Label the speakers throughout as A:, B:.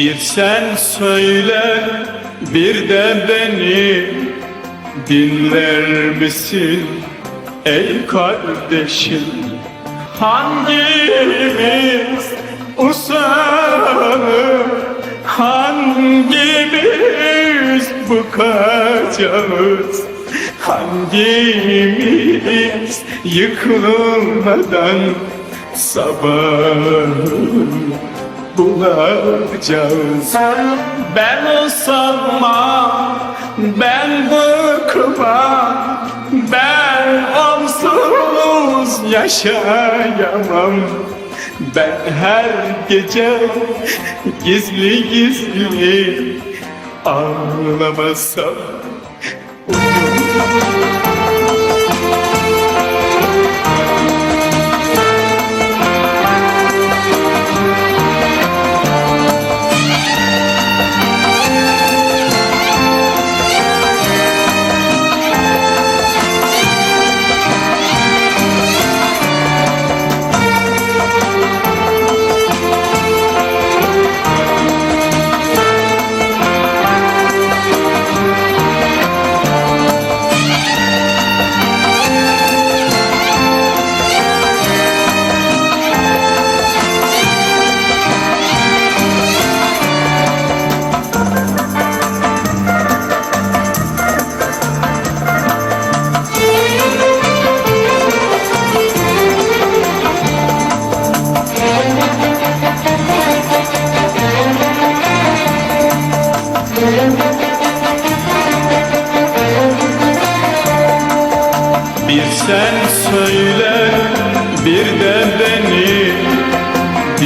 A: Bir sen söyle bir de beni. Dinler misin ey kardeşim? Hangimiz usanır? Hangimiz bıkacağız Hangimiz yıkılmadan sabah bulacağız Ben usanmam, ben bıkmam Ben onsuz yaşayamam. Ben her gece gizli gizli ağlamasam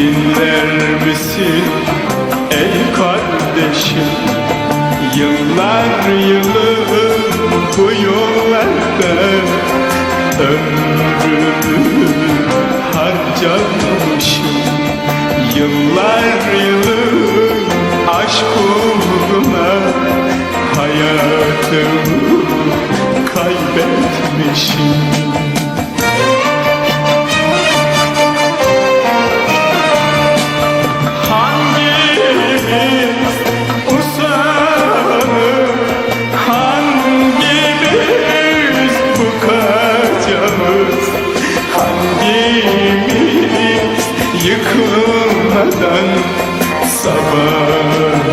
A: dinler misin ey kardeşim? Yıllar yılı bu yollarda ömrümü harcamışım. Yıllar yılı aşk uğruna hayatımı kaybetmişim yıkılmadan sabah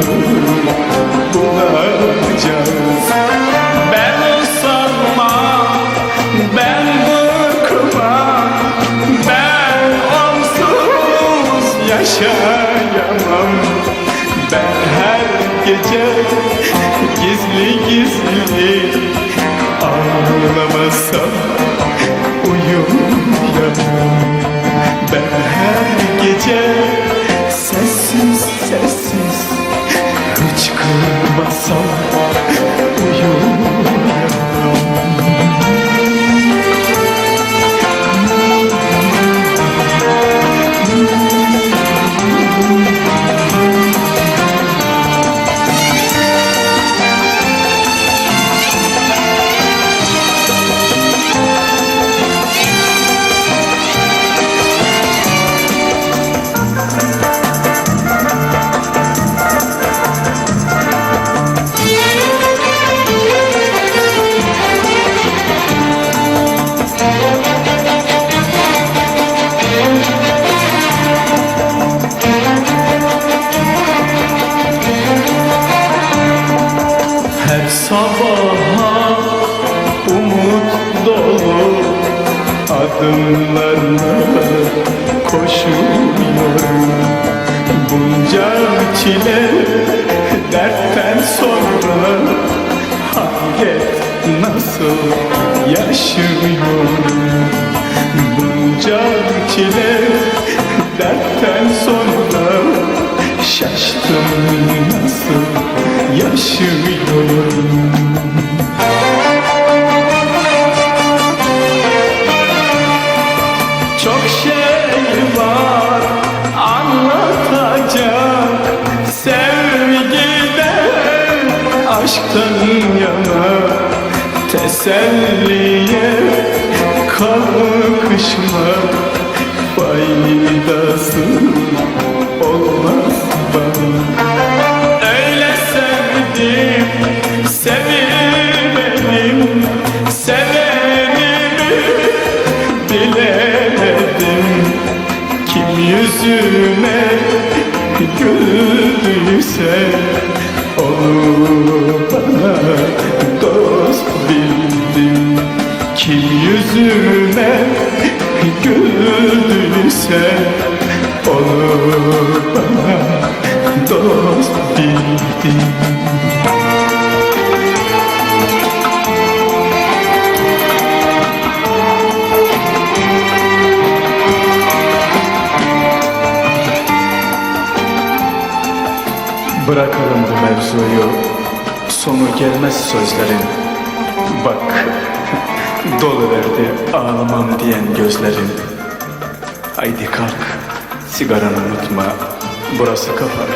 A: bulacağız Ben usanmam, ben bıkmam Ben onsuz yaşayamam. Ben her gece gizli gizli Ağlamasam gece sessiz sessiz. Hıçkırmasam adımlarla koşuyorum. Bunca çile dertten sonra Hayret nasıl yaşıyorum? Bunca çile dertten sonra Şaştım nasıl yaşıyorum Teselliye kalkışma Faydasın olmaz bana. Öyle sevdim sevemedim Sevenimi bilemedim. Kim yüzüme güldüyse bana dost bildim Bırakalım bu mevzuyu. Sonu gelmez sözlerin. Bak Doluverdi ağlamam diyen gözlerin. Haydi kalk Sigaranı unutma Burası kafa.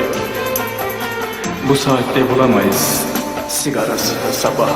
A: Bu saatte bulamayız Sigarası sabah